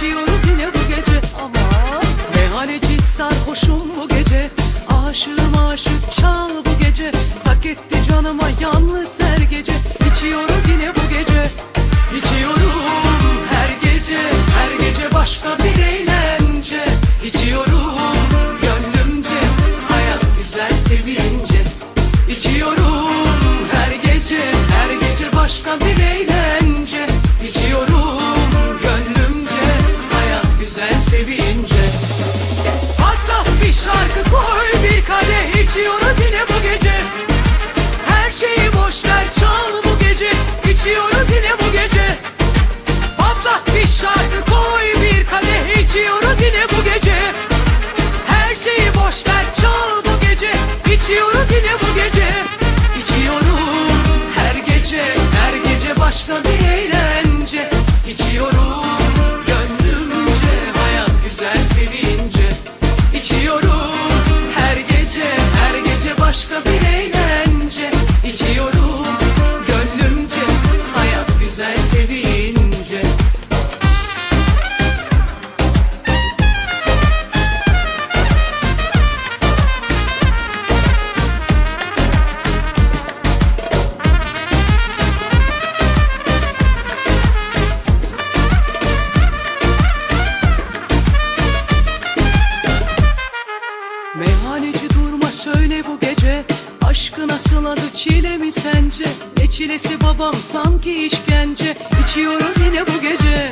gece İçiyoruz yine bu gece. Ama Meyhaneci sarhoşum bu gece. Aşığım aşık çal bu gece. Tak etti canıma yalnız her gece. İçiyoruz yine bu gece. İçiyorum her gece. Her gece başka bir eğlence. İçiyorum gönlümce. Hayat güzel sevince. İçiyorum her gece. Her gece başka bir eğlence Aşkı nasıl adı çile mi sence? Ne çilesi babam sanki işkence? İçiyoruz yine bu gece.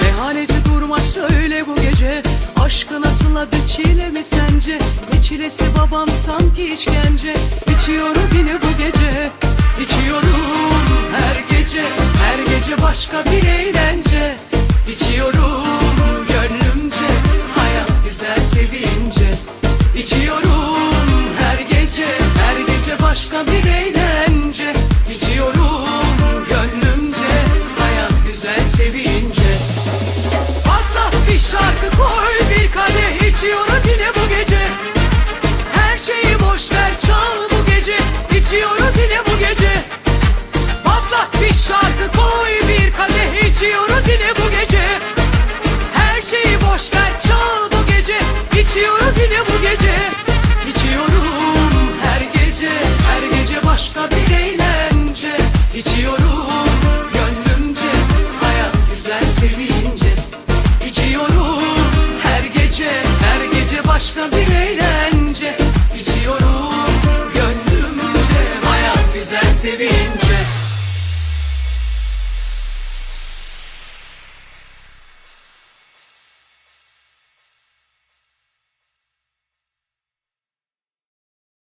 Meyhaneci durma söyle bu gece. Aşkı nasıl adı çile mi sence? Ne çilesi babam sanki işkence? İçiyoruz yine bu gece. İçiyorum her gece. Her gece başka bir eğlence sevin